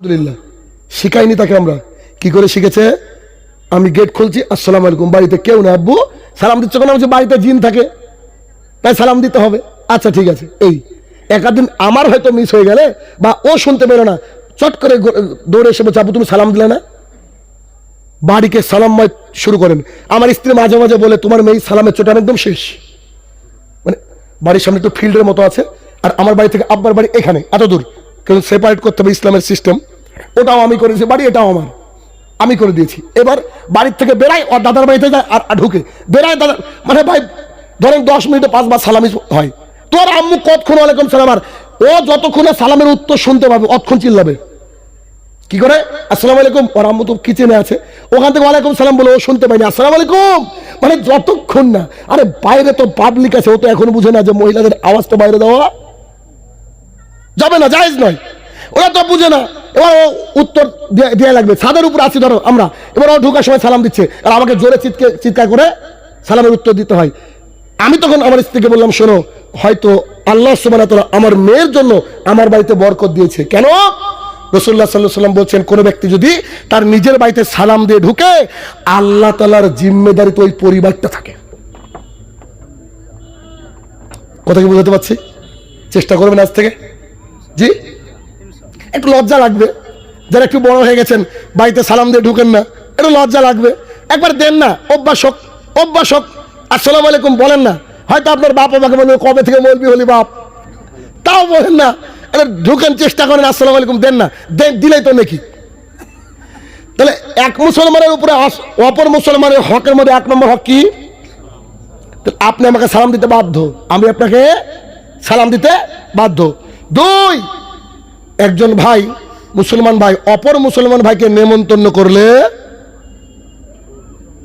আলহামদুলিল্লাহ। শিখাইনি তাকে আমরা। কি করে শিখেছে? আমি গেট খুলছি, আসসালাম আলাইকুম, বাড়িতে কেউ না, আব্বু। সালাম দিচ্ছ কেন? বাড়িতে জিন থাকে। তাই সালাম দিতে হবে। আচ্ছা ঠিক আছে। এই, একাদিন আমার হয়তো মিস হয়ে গেলে বা ও শুনতে পেল না, চট করে দৌড়ে এসে বলছে, আব্বু, তুমি সালাম দিলে না? বাড়িকে সালামময় শুরু করেন। আমার স্ত্রী মাঝে মাঝে বলে, তোমার মেয়ে সালামের চোট একদম শেষ। মানে বাড়ির সামনে একটু ফিল্ডের মতো আছে, আর আমার বাড়ি থেকে আব্বার বাড়ি এখানে, এত দূর। কিন্তু সেপারেট করতে হবে ইসলামের সিস্টেম ওটাও আমি করেছি, বাড়ি এটাও আমার। আমি করে দিয়েছি। এবার বাড়ির থেকে বেড়াই ওর দাদার বাড়িতে যায় আর আর ঢুকে। বেড়ায় দাদা মানে ভাই, ধরেন দশ মিনিটে পাঁচবার সালামি হয়। তোর আম্মু কতক্ষণ ওয়ালাইকুম সালাম আর ও যতক্ষণে সালামের উত্তর শুনতে পাবে, অতক্ষণ চিল্লাবে। কি করে? আসসালামু আলাইকুম। ওর আম্মু তো কিচেনে আছে। ওখান থেকে ওয়ালাইকুম সালাম বলে ও শুনতে পাইনি আসসালামু আলাইকুম। মানে যতক্ষণ না। আরে বাইরে তো পাবলিক আছে, ও তো এখন বুঝে না যে মহিলাদের আওয়াজটা বাইরে দেওয়া যাবে না, জায়েজ নয়। ওরা তো বুঝে না। এবার ও উত্তর দেয়া লাগবে। ছাদের উপর আছি, ধরো আমরা। এবার ও ঢোকার সময় সালাম দিচ্ছে। আর আমাকে জোরে চিৎকে চিৎকার করে সালামের উত্তর দিতে হয়। আমি তখন আমার স্ত্রীকে বললাম, শোনো, হয়তো আল্লাহ সুবাহ আমার মেয়ের জন্য আমার বাড়িতে বরকত দিয়েছে। কেন? রসুল্লাহ সাল্লাহ সাল্লাম বলছেন, কোনো ব্যক্তি যদি তার নিজের বাড়িতে সালাম দিয়ে ঢুকে, আল্লাহ তালার জিম্মেদারিতে ওই পরিবারটা থাকে। কথা কি বুঝাতে পারছি? চেষ্টা করবেন আজ থেকে? জি? একটু লজ্জা লাগবে। যারা একটু বড় হয়ে গেছেন, বাড়িতে সালাম দিয়ে ঢুকেন না, একটু লজ্জা লাগবে। একবার দেন না, অভ্যাস হোক অভ্যাস হোক। আসসালামু আলাইকুম বলেন না, হয়তো আপনার বাপ আমাকে বলবে কবে থেকে মলবি হলি বাপ? তাও বলেন না এটা ঢুকেন, চেষ্টা করেন, আসসালামু আলাইকুম দেন না। দেন, দিলেই তো নাকি। তাহলে এক মুসলমানের উপরে অপর মুসলমানের হকের মধ্যে এক নম্বর হক কি? আপনি আমাকে সালাম দিতে বাধ্য, আমি আপনাকে সালাম দিতে বাধ্য। দুই একজন ভাই মুসলমান ভাই, অপর মুসলমান ভাইকে নেমন্তন্ন করলে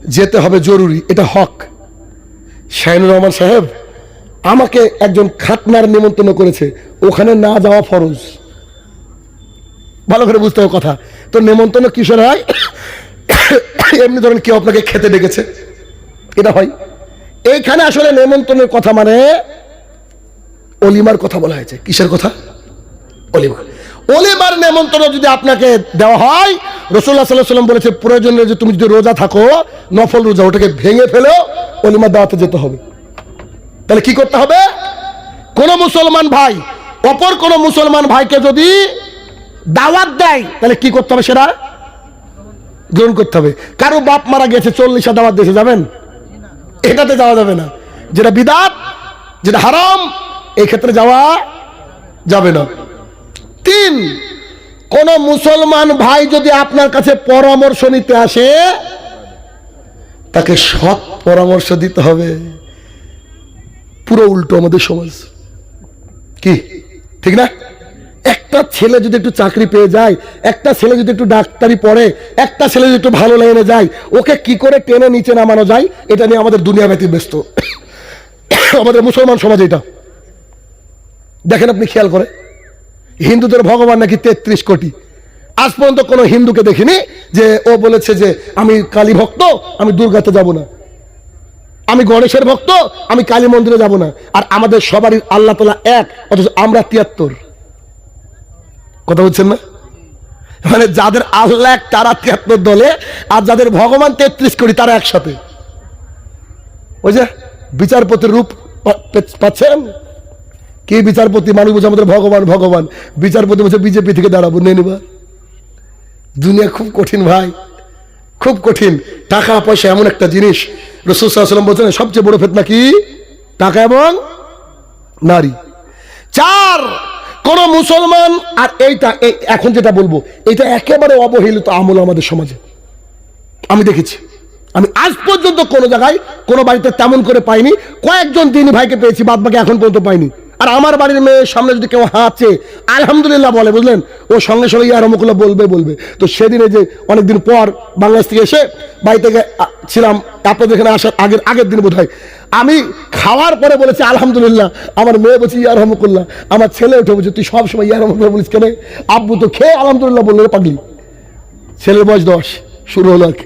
যেতে হবে জরুরি, এটা হক। শাহিনুর রহমান সাহেব, আমাকে একজন খাতনার নেমন্তন্ন করেছে, ওখানে না যাওয়া ফরজ। ভালো করে বুঝতে হবে কথা। তো নেমন্তন্ন কিসের হয়? এমনি ধরেন কেউ আপনাকে খেতে ডেকেছে। এটা হয়। এইখানে আসলে নেমন্তন্নের কথা মানে অলিমার কথা বলা হয়েছে। কিসের কথা? অলিমা। অলিমার নেমন্ত্রণ যদি আপনাকে দেওয়া হয় রসুল্লাহ সাল্লাহ সাল্লাম বলেছে, প্রয়োজনে যে তুমি যদি রোজা থাকো, নফল রোজা, ওটাকে ভেঙে ফেলেও অলিমার দাওয়াতে যেতে হবে। তাহলে কি করতে হবে? কোন মুসলমান ভাই, অপর কোন মুসলমান ভাইকে যদি দাওয়াত দেয়, তাহলে কি করতে হবে সেটা? গ্রহণ করতে হবে। কারও বাপ মারা গেছে চল্লিশা দাওয়াত দেশে যাবেন? এটাতে যাওয়া যাবে না। যেটা বিদাত, যেটা হারাম এই ক্ষেত্রে যাওয়া যাবে না। তিন। কোন মুসলমান ভাই যদি আপনার কাছে পরামর্শ নিতে আসে, তাকে সৎ পরামর্শ দিতে হবে। পুরো উল্টো আমাদের সমাজ। কি? ঠিক না? একটা ছেলে যদি একটু চাকরি পেয়ে যায়, একটা ছেলে যদি একটু ডাক্তারি পড়ে, একটা ছেলে যদি একটু ভালো লাইনে যায়, ওকে কি করে টেনে নিচে নামানো যায়, এটা নিয়ে আমাদের দুনিয়া ব্যতীত ব্যস্ত আমাদের মুসলমান সমাজ এটা। দেখেন আপনি খেয়াল করে। হিন্দুদের ভগবান নাকি তেত্রিশ কোটি? আজ পর্যন্ত কোনো হিন্দুকে দেখিনি যে ও বলেছে যে আমি কালী ভক্ত, আমি দুর্গাতে যাব না। আমি গণেশের ভক্ত, আমি কালী মন্দিরে যাব না। আর আমাদের সবারই আল্লাহ তালা এক, অথচ আমরা তিয়াত্তর। কথা বলছেন না? মানে যাদের আল্লাহ এক, তারা তিয়াত্তর দলে, আর যাদের ভগবান তেত্রিশ কোটি, তারা একসাথে। ওই যে বিচারপতির রূপ পাচ্ছেন? কি বিচারপতি? মানুষ বলছে আমাদের ভগবান ভগবান। বিচারপতি বলছে বিজেপি থেকে দাঁড়াবো নেই নিবা। দুনিয়া খুব কঠিন ভাই, খুব কঠিন। টাকা, পয়সা এমন একটা জিনিস। রসুল সাল্লাম বলছেন, সবচেয়ে বড় ফেতনা কি? টাকা এবং নারী। চার, কোন মুসলমান, আর এইটা এখন যেটা বলব এটা একেবারে অবহেলিত আমল আমাদের সমাজে। আমি দেখেছি। আমি আজ পর্যন্ত কোনো জায়গায় কোনো বাড়িতে তেমন করে পাইনি। কয়েকজন দিন ভাইকে পেয়েছি বাদ বাকি এখন পর্যন্ত পাইনি। আর আমার বাড়ির মেয়ের সামনে যদি কেউ হাঁচে, আলহামদুলিল্লাহ বলে, বুঝলেন? ও সঙ্গে সঙ্গে ইয়ার অমুকুল্লাহ বলবে বলবে। তো সেদিনে যে অনেকদিন পর বাংলাদেশ থেকে এসে বাড়ি থেকে ছিলাম। আপনাদের এখানে আসার আগের আগের দিন বোধ আমি খাওয়ার পরে বলেছি, আলহামদুলিল্লাহ। আমার মেয়ে বলছি, ইয়ার রহমকুল্লাহ আমার ছেলে উঠে বলছে, তুই সবসময় ইয়ার রহমকুল্লাহ বলিস কেন? আব্বু তো খেয়ে আলহামদুলিল্লাহ বলল পাগলি। ছেলের বয়স দশ, শুরু হলো আর কি।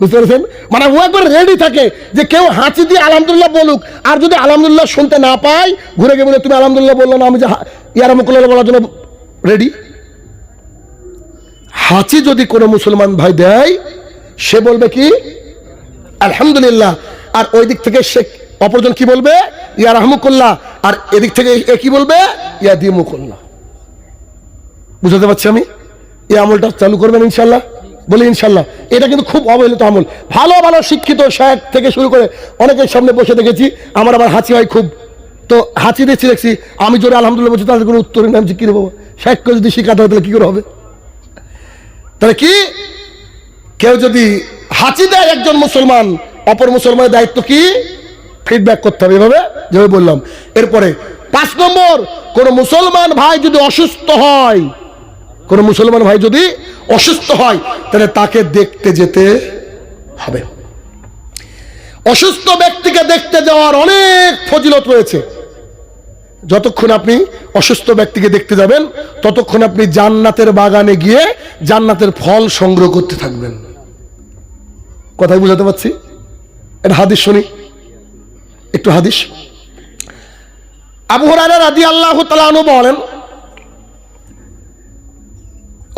বুঝতে পেরেছেন? মানে ও একবার রেডি থাকে যে কেউ হাঁচি দিয়ে আলহামদুলিল্লাহ বলুক, আর যদি আলহামদুলিল্লাহ শুনতে না পাই ঘুরে গিয়ে বলে, তুমি আলহামদুলিল্লাহ বলল না, আমি যে হা- ইয়ারামকুল্লাহ বলার জন্য রেডি হাঁচি যদি কোনো মুসলমান ভাই দেয়, সে বলবে কি? আলহামদুলিল্লাহ। আর ওই দিক থেকে সে অপরজন কি বলবে? ইয়া রহমুকুল্লাহ। আর এদিক থেকে এ কি বলবে? ইয়া দিমুকুল্লাহ। বুঝাতে পারছি আমি? এই আমলটা চালু করবেন ইনশাল্লাহ বলি ইনশাল্লাহ। এটা কিন্তু খুব অবহেলিত আমল। ভালো ভালো শিক্ষিত শেখ থেকে শুরু করে অনেকের সামনে বসে দেখেছি। আমার আবার হাঁচি হয় খুব। তো হাঁচি দিচ্ছি দেখছি। আমি জোরে আলহামদুলিল্লাহ বলছি তাদের কোনো উত্তর নেই, আমি কি বাবা শেখকে যদি শিখাতে হয়, তাহলে কি করে হবে? তাহলে কি? কেউ যদি হাঁচি দেয় একজন মুসলমান, অপর মুসলমানের দায়িত্ব কি? ফিডব্যাক করতে হবে, এভাবে যেভাবে বললাম। এরপরে, পাঁচ নম্বর, কোন মুসলমান ভাই যদি অসুস্থ হয়, কোন মুসলমান ভাই যদি অসুস্থ হয়, তাহলে তাকে দেখতে যেতে হবে। অসুস্থ ব্যক্তিকে দেখতে যাওয়ার অনেক ফজিলত রয়েছে। যতক্ষণ আপনি অসুস্থ ব্যক্তিকে দেখতে যাবেন, ততক্ষণ আপনি জান্নাতের বাগানে গিয়ে জান্নাতের ফল সংগ্রহ করতে থাকবেন। কথাই বুঝাতে পারছি? এটা হাদিস শুনি। একটু হাদিস। আবু হরারা রাজি আল্লাহ তালু বলেন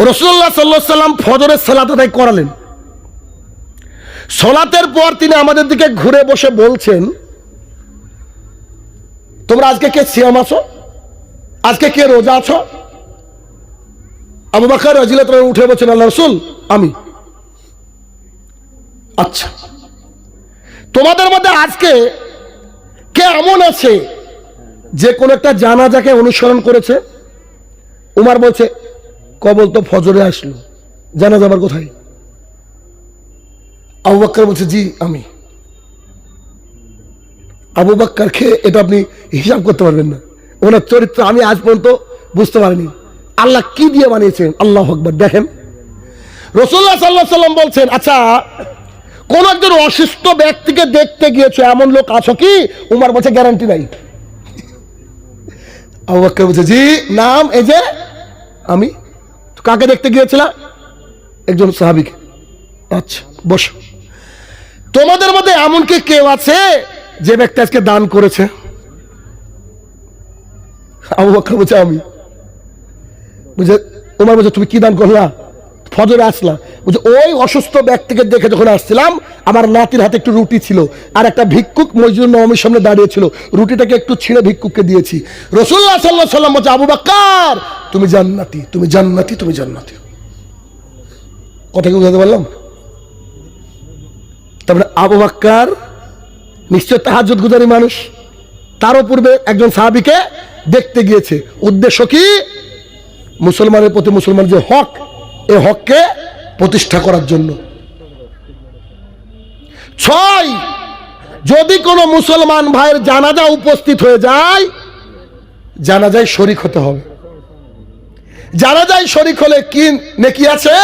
রসুল্লাহ সাল্লাহ সাল্লাম ফজরের সালাত আদায় করালেন। সলাতের পর তিনি আমাদের দিকে ঘুরে বসে বলছেন, তোমরা আজকে কে সিয়াম আছো? আজকে কে রোজা আছো? আবু বাকর রাজিলা তোমরা উঠে বলছেন আল্লাহ রসুল, আমি। আচ্ছা তোমাদের মধ্যে আজকে কে এমন আছে যে কোন একটা জানাজাকে অনুসরণ করেছে? উমার বলছে কবল তো ফজরে আসলো। জানা যাবার কোথায়? আবু বাক্কার বলছে, জি, আমি। আবু বাক্কার খেয়ে এটা আপনি হিসাব করতে পারবেন না। ওনার চরিত্র আমি আজ পর্যন্ত বুঝতে পারিনি। আল্লাহ কি দিয়ে বানিয়েছেন? আল্লাহ আকবর, দেখেন। রসুল্লাহ সাল্লাহ সাল্লাম বলছেন আচ্ছা কোন একজন অসুস্থ ব্যক্তিকে দেখতে গিয়েছো? এমন লোক আছো কি? উমার বলছে, গ্যারান্টি নাই। আবু বাক্কার বলছে, জি, নাম এই যে, আমি। কাকে দেখতে গিয়েছিল? একজন সাহাবিকে। আচ্ছা বসো। তোমাদের মধ্যে এমন কি কেউ আছে যে ব্যক্তি আজকে দান করেছে? আবু বলছে, আমি। বুঝে তোমার বলছে, তুমি কি দান করলা? ফজরে আসলাম। বুঝে ওই অসুস্থ ব্যক্তিকে দেখে যখন আসছিলাম, আমার নাতির হাতে একটু রুটি ছিল আর একটা ভিক্ষুক মসজিদ নবমীর সামনে দাঁড়িয়ে ছিল। রুটিটাকে একটু ছিঁড়ে ভিক্ষুককে দিয়েছি। রসুল্লাহ সাল্লাহ সাল্লাম বলছে, আবু বাক্কার, তুমি জান্নাতি তুমি জান্নাতি তুমি জান্নাতি। কথা কি বুঝাতে পারলাম? তারপরে আবু বাক্কার নিশ্চয় তাহাজুদ গুজারি মানুষ। তারও পূর্বে একজন সাহাবিকে দেখতে গিয়েছে। উদ্দেশ্য কি? মুসলমানের প্রতি মুসলমান যে হক এ হককে প্রতিষ্ঠা করার জন্য। ছয়, যদি কোনো মুসলমান ভাইয়ের জানাজা উপস্থিত হয়ে যায়, জানাজায় শরিক হতে হবে। জানাজায় শরিক হলে কি নেকি আছে?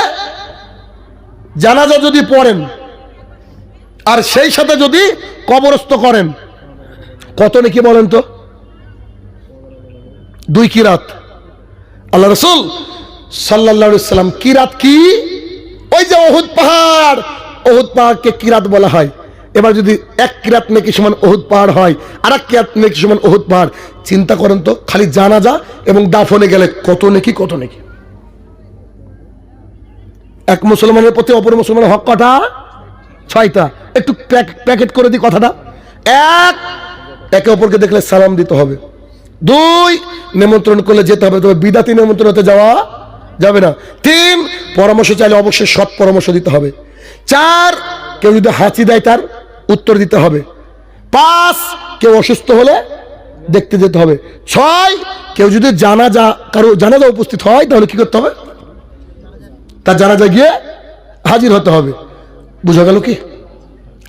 জানাজা যদি পড়েন, আর সেই সাথে যদি কবরস্থ করেন, কত নাকি বলেন তো? দুই কিরাত। আল্লাহ রসুল সাল্লা সাল্লাম কিরাত কি? ওই যে অহুদ পাহাড়। অহুদ পাহাড়কে কিরাত বলা হয়। এবার যদি এক কিরাত নাকি সমান অহুদ পাহাড় হয় আর এক কিরাত নাকি সমান অহুদ পাহাড়, চিন্তা করেন তো, খালি জানাজা এবং দাফনে গেলে কত নাকি কত নাকি? এক মুসলমানের প্রতি অপর মুসলমানের হক কটা? ছয়টা। একটু প্যাকেট করে দিই কথাটা। এক, একে অপরকে দেখলে সালাম দিতে হবে। দুই, নিমন্ত্রণ করলে যেতে হবে, তবে বিদাতি নিমন্ত্রণ হতে যাওয়া যাবে না। তিন, পরামর্শ চাইলে অবশ্যই সৎ পরামর্শ দিতে হবে। চার, কেউ যদি হাঁচি দেয় তার উত্তর দিতে হবে। পাঁচ, কেউ অসুস্থ হলে দেখতে যেতে হবে। ছয়, কেউ যদি জানা যা কারও জানাজা উপস্থিত হয়, তাহলে কি করতে হবে? তার জানা জানাজা গিয়ে হাজির হতে হবে। বুঝা গেল কি?